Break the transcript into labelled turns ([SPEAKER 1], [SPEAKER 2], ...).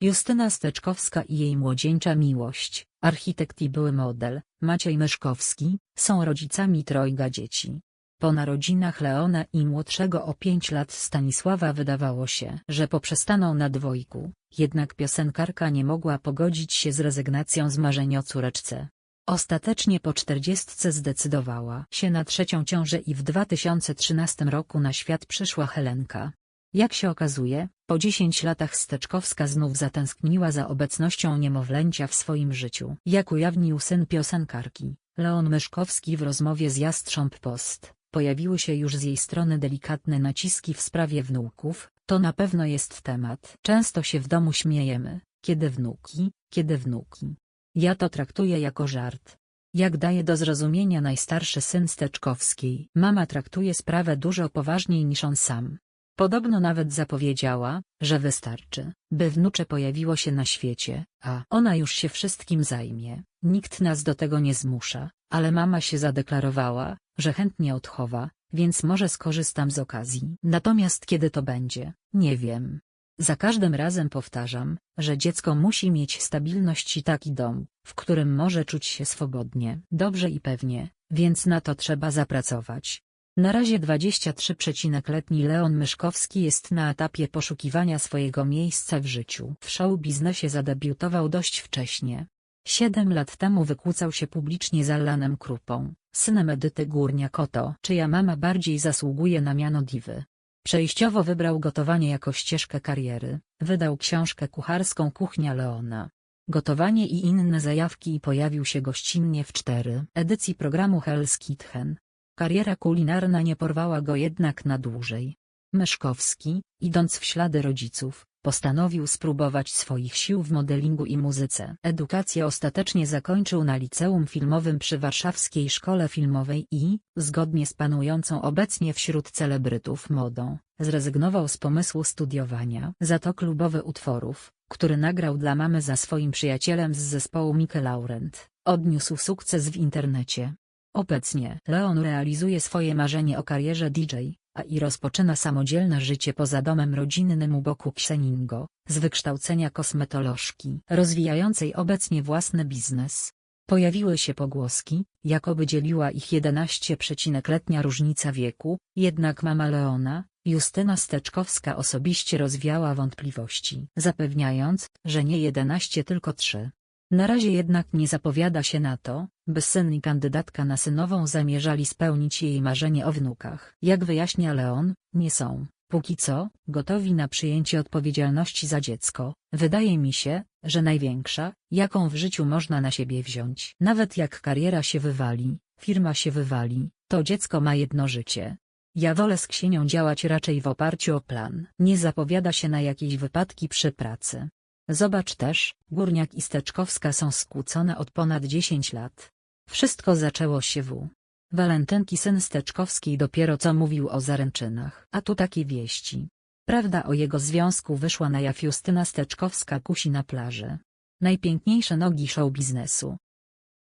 [SPEAKER 1] Justyna Steczkowska i jej młodzieńcza miłość, architekt i były model, Maciej Myszkowski, są rodzicami trojga dzieci. Po narodzinach Leona i młodszego o 5 lat Stanisława wydawało się, że poprzestaną na dwojgu, jednak piosenkarka nie mogła pogodzić się z rezygnacją z marzeń o córeczce. Ostatecznie po czterdziestce zdecydowała się na trzecią ciążę i w 2013 roku na świat przyszła Helenka. Jak się okazuje, po 10 latach Steczkowska znów zatęskniła za obecnością niemowlęcia w swoim życiu. Jak ujawnił syn piosenkarki, Leon Myszkowski w rozmowie z Jastrząb Post, pojawiły się już z jej strony delikatne naciski w sprawie wnuków, to na pewno jest temat. Często się w domu śmiejemy, kiedy wnuki, kiedy wnuki. Ja to traktuję jako żart. Jak daje do zrozumienia najstarszy syn Steczkowskiej, mama traktuje sprawę dużo poważniej niż on sam. Podobno nawet zapowiedziała, że wystarczy, by wnucze pojawiło się na świecie, a ona już się wszystkim zajmie. Nikt nas do tego nie zmusza, ale mama się zadeklarowała, że chętnie odchowa, więc może skorzystam z okazji. Natomiast kiedy to będzie, nie wiem. Za każdym razem powtarzam, że dziecko musi mieć stabilność i taki dom, w którym może czuć się swobodnie, dobrze i pewnie, więc na to trzeba zapracować. Na razie 23-letni Leon Myszkowski jest na etapie poszukiwania swojego miejsca w życiu. W show biznesie zadebiutował dość wcześnie. Siedem lat temu wykłócał się publicznie z Allanem Krupą, synem Edyty Górniak-Oto, czyja mama bardziej zasługuje na miano diwy. Przejściowo wybrał gotowanie jako ścieżkę kariery, wydał książkę kucharską Kuchnia Leona. Gotowanie i inne zajawki i pojawił się gościnnie w cztery edycji programu Hell's Kitchen. Kariera kulinarna nie porwała go jednak na dłużej. Myszkowski, idąc w ślady rodziców, postanowił spróbować swoich sił w modelingu i muzyce. Edukację ostatecznie zakończył na liceum filmowym przy Warszawskiej Szkole Filmowej i, zgodnie z panującą obecnie wśród celebrytów modą, zrezygnował z pomysłu studiowania. Za to klubowy utworów, który nagrał dla mamy za swoim przyjacielem z zespołu Mikke Laurent, odniósł sukces w internecie. Obecnie Leon realizuje swoje marzenie o karierze DJ, a i rozpoczyna samodzielne życie poza domem rodzinnym u boku Ksieningo, z wykształcenia kosmetolożki, rozwijającej obecnie własny biznes. Pojawiły się pogłoski, jakoby dzieliła ich 11-letnia różnica wieku, jednak mama Leona, Justyna Steczkowska osobiście rozwiała wątpliwości, zapewniając, że nie 11 tylko 3. Na razie jednak nie zapowiada się na to, by syn i kandydatka na synową zamierzali spełnić jej marzenie o wnukach. Jak wyjaśnia Leon, nie są, póki co, gotowi na przyjęcie odpowiedzialności za dziecko. Wydaje mi się, że największa, jaką w życiu można na siebie wziąć. Nawet jak kariera się wywali, firma się wywali, to dziecko ma jedno życie. Ja wolę z Ksienią działać raczej w oparciu o plan. Nie zapowiada się na jakieś wypadki przy pracy. Zobacz też, Górniak i Steczkowska są skłócone od ponad 10 lat. Wszystko zaczęło się w. Walentynki syn Steczkowskiej dopiero co mówił o zaręczynach. A tu takie wieści. Prawda o jego związku wyszła na jaw Justyna Steczkowska kusi na plaży. Najpiękniejsze nogi show biznesu,